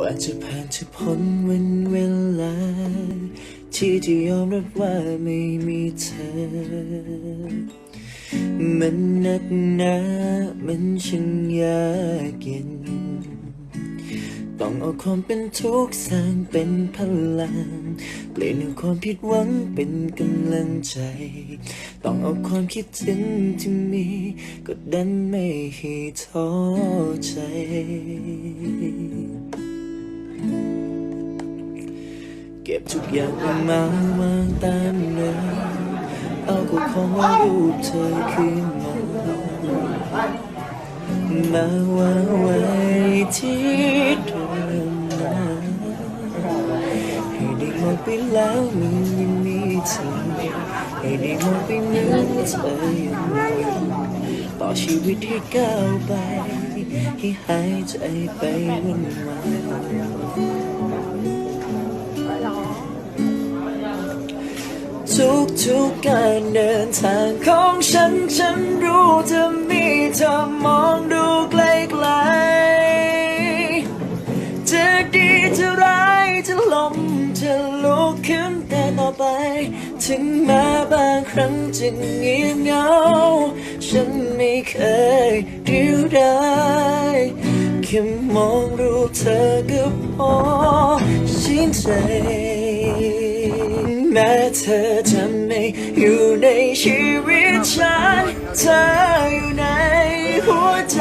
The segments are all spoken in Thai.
ว่าจะผ่านจะพ้นวันเวลา ที่จะยอมรับว่าไม่มีเธอ มันนักหนามันช่างยากเย็น ต้องเอาความเป็นทุกข์สร้างเป็นพลัง เปลี่ยนเอาความผิดหวังเป็นกำลังใจ ต้องเอาความคิดถึงที่มีก็ดันไม่ให้ท้อใจ ก็บทุกอย่างมาวางตามเดิมเอาก็คงรูปเธอคืนมามาวางไว้ที่เดิมนะให้ได้มองไปแล้วมันยังมีเธอให้ได้มองไปเหมือนเธอยังอยู่ต่อชีวิตให้ก้าวไปให้หายใจไปวันวัน ทุกทุกๆการเดินทางของฉันฉันรู้จะมีเธอมองดูไกลๆจะดีจะร้ายจะล้มจะลุกขึ้นแต่ต่อไป ถึงแม้บางครั้งจะเงียบเหงา ฉันไม่เคยเดียวดายแค่มองรูปเธอก็พอชื่นใจ แม้เธอจะไม่อยู่ในชีวิตฉัน เธออยู่ในหัวใจ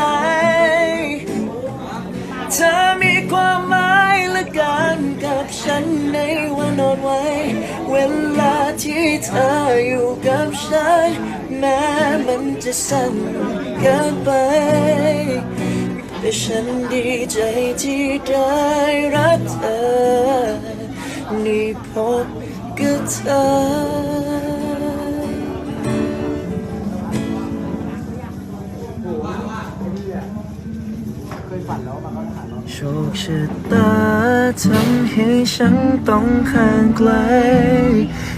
เธอมีความหมายและกันกับฉันในวันนอนไว้ เวลาที่เธออยู่กับฉัน แม้มันจะสั้นเกินไปแต่ฉันดีใจที่ได้รักเธอนี่พบ โชคชะตาทำให้ฉันต้องห่างไกล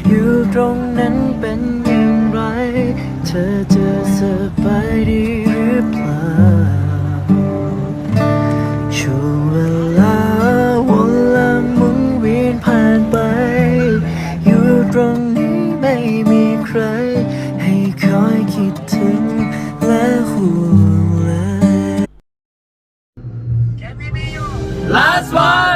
อยู่ตรงนั้นเป็นอย่างไร เธอจะสบายดีหรือเปล่า Last one!